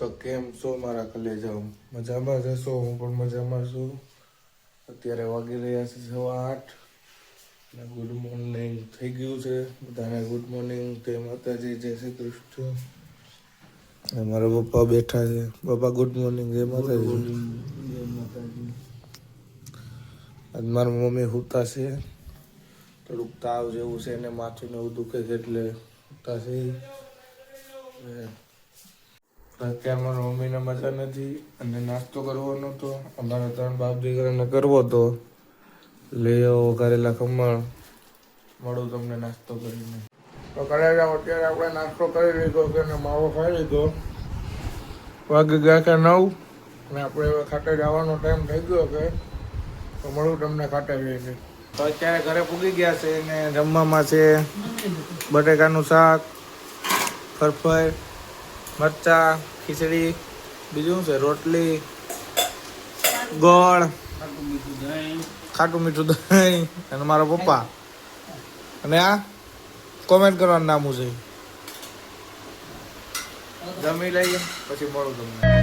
તો કેમ છો? મારા કલેજાઓ મજામાં જશો હું પણ મજામાં છું. અત્યારે વાગી રહ્યા છે સવા આઠ. અને ગુડ મોર્નિંગ થઈ ગયું છે. બધાને ગુડ મોર્નિંગ. તે માતાજી જય શ્રી કૃષ્ણ. મારા પપ્પા બેઠા છે. પપ્પા ગુડ મોર્નિંગ. જય માતાજી. આજ મારા મમ્મી હુતા છે. થોડુંક તાવ જેવું છે. એને માથું ને એવું દુખે છે એટલે હુતા છે. અને અત્યારે મમ્મીને મજા નથી અને નાસ્તો કરવો નહોતો અમારા ત્રણ બાપ દીકરાને કરવો હતો. લઈ આવો કરેલા ખમણ. મળું તમને નાસ્તો કરીને. તો કરેલા અત્યારે આપણે નાસ્તો કરી લીધો છે અને માવો ખાઈ લીધો. વાગે ગયા કે નવ? અને આપણે હવે ખાટે જવાનો ટાઈમ થઈ ગયો કે તો મળું તમને ખાટે જઈને. તો અત્યારે ઘરે પૂગી ગયા છે ને જમવામાં છે બટેકાનું શાક, ફરફર મરચા, ખીચડી, બીજું છે? રોટલી, ગોળ, ખાટું મીઠું દહીં અને મારા પપ્પા. અને આ કોમેન્ટ કરવાનું નામું છે? જમી લઈએ, પછી મળું તમને.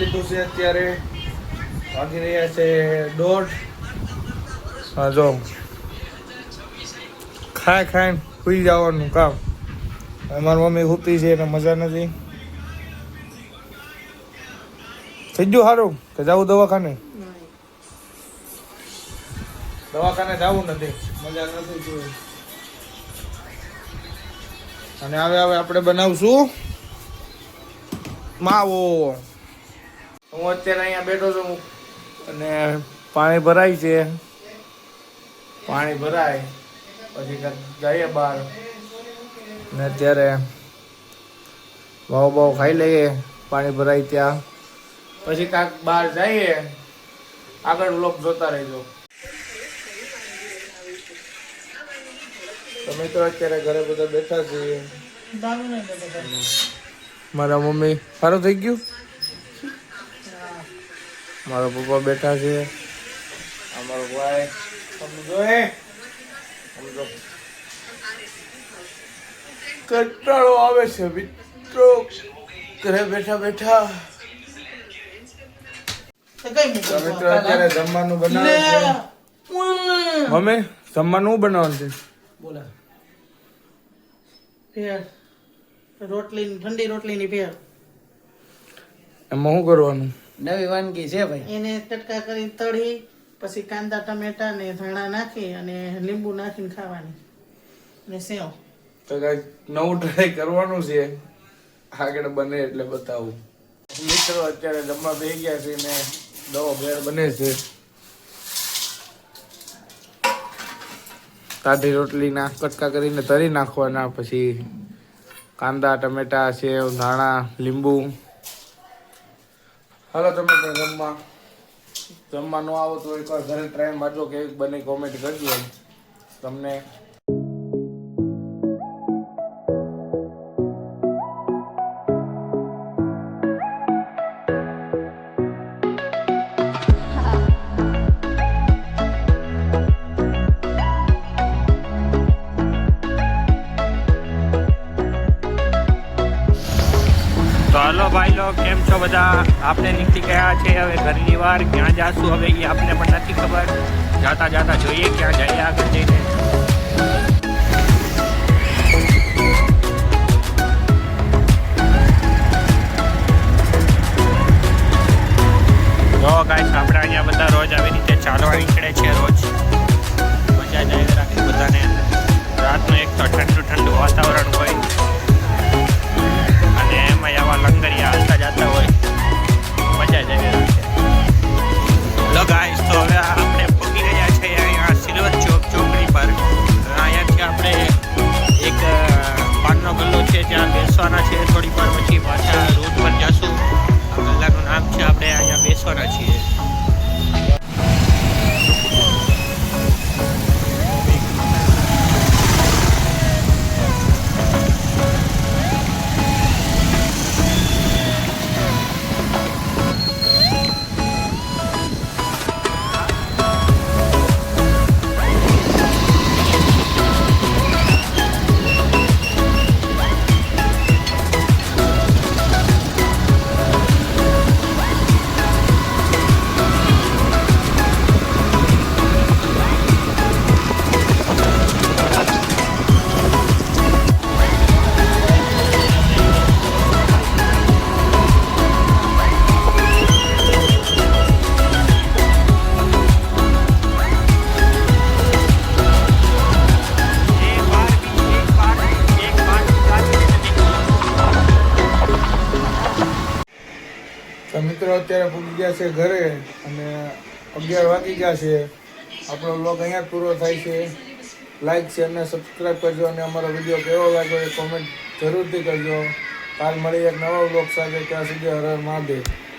લીધું છે અત્યારે. વાગી રહ્યા છે દોઢ. હા જો. ખાય ખાય સુઈ જવાનું કામ. મારી મમ્મી સૂતી છે એને મજા નથી. થઈ ગયું સારું? કે જવું દવાખાને? દવાખાને જવું નથી. મજા નથી જોઈ. અને હવે હવે આપણે બનાવશું. માવો. હું અત્યારે અહીંયા બેઠો છું અને પાણી ભરાય છે. પાણી ભરાય. પછી જઈએ બહાર. ને અત્યારે ભાવ ભાવ ખાઈ લઈએ. પાણી ભરાય ત્યાં. પછી કાંઈક બહાર જઈએ. આગળ બ્લોક જોતા રહેજો. તમે તો અત્યારે ઘરે બધા બેઠા છીએ. મારા મમ્મી સારું થઈ ગયું? મારા પપ્પા બેઠા છે. અમારો ભાઈ સમજો સમજો કંટાળો આવે છે મિત્રો. ઘરે બેઠા બેઠા. મિત્રો અત્યારે જમવાનું બનાવે છે. જમવાનું શું બનાવવાનું છે? બોલા. રોટલી ઠંડી રોટલીની ફેર. એમાં શું કરવાનું? નવી વાનગી છે ભાઈ. એને કટકા કરી તળી પછી કાંદા ટમેટા ને ધાણા નાખી અને લીંબુ નાખીને ખાવાની. અને સેવ. તો ગાઈસ નવું ટ્રાય કરવાનું છે. આગળ બને એટલે બતાવું. મિત્રો અત્યારે જમવા બે ગયા છે ને દવો ભેળ બને છે. કાઢી રોટલી ના કટકા કરીને તરી નાખવાના પછી કાંદા ટમેટા સેવ ધાણા લીંબુ. હાલો, તમે પણ જમવા જમવા ન આવો તો એકવાર ઘરે ટ્રાય મારજો કેવી બને કોમેન્ટ કરજો તમને હલો ભાઈ લો કેમ છો બધા? આપણે નીકળી ગયા છે, હવે ઘરની વાર ક્યાં જાશું? હવે એ આપણે પણ નથી ખબર. જાતા જાતા જોઈએ ક્યાં જઈએ આગળ જઈને. ત્યાં બેસવાના છે થોડી વાર મિત્રો અત્યારે પૂગી ગયા છે ઘરે અને અગિયાર વાગી ગયા છે. આપણો બ્લોગ અહીંયા પૂરો થાય છે. લાઈક શેર ને સબસ્ક્રાઈબ કરજો અને અમારો વીડિયો કેવો લાગ્યો એ કોમેન્ટ જરૂરથી કરજો. કાલ મળી એક નવા બ્લોગ સાથે. ત્યાં સુધી હર હર મહાદેવ.